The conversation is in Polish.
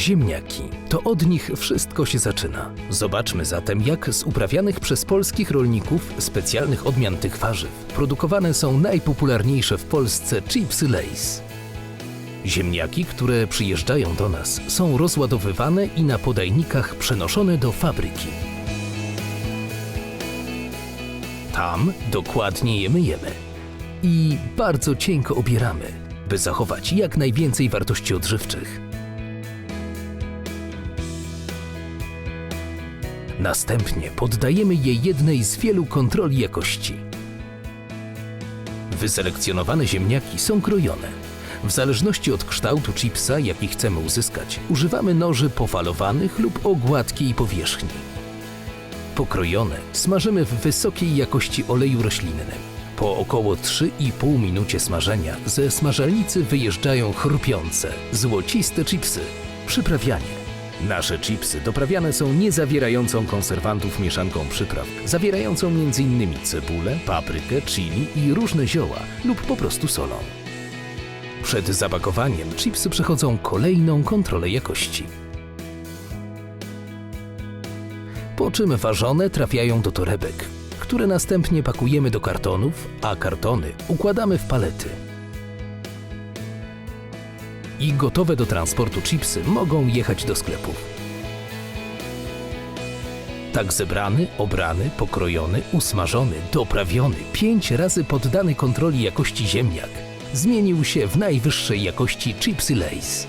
Ziemniaki. To od nich wszystko się zaczyna. Zobaczmy zatem, jak z uprawianych przez polskich rolników specjalnych odmian tych warzyw produkowane są najpopularniejsze w Polsce chipsy Lays. Ziemniaki, które przyjeżdżają do nas, są rozładowywane i na podajnikach przenoszone do fabryki. Tam dokładnie je myjemy i bardzo cienko obieramy, by zachować jak najwięcej wartości odżywczych. Następnie poddajemy je jednej z wielu kontroli jakości. Wyselekcjonowane ziemniaki są krojone. W zależności od kształtu chipsa, jaki chcemy uzyskać, używamy noży pofalowanych lub o gładkiej powierzchni. Pokrojone smażymy w wysokiej jakości oleju roślinnym. Po około 3,5 minucie smażenia ze smażalnicy wyjeżdżają chrupiące, złociste chipsy. Przyprawianie. Nasze chipsy doprawiane są niezawierającą konserwantów mieszanką przypraw, zawierającą m.in. cebulę, paprykę, chili i różne zioła lub po prostu solą. Przed zapakowaniem chipsy przechodzą kolejną kontrolę jakości. Po czym ważone trafiają do torebek, które następnie pakujemy do kartonów, a kartony układamy w palety. I gotowe do transportu chipsy mogą jechać do sklepów. Tak zebrany, obrany, pokrojony, usmażony, doprawiony, pięć razy poddany kontroli jakości ziemniak zmienił się w najwyższej jakości chipsy Lays.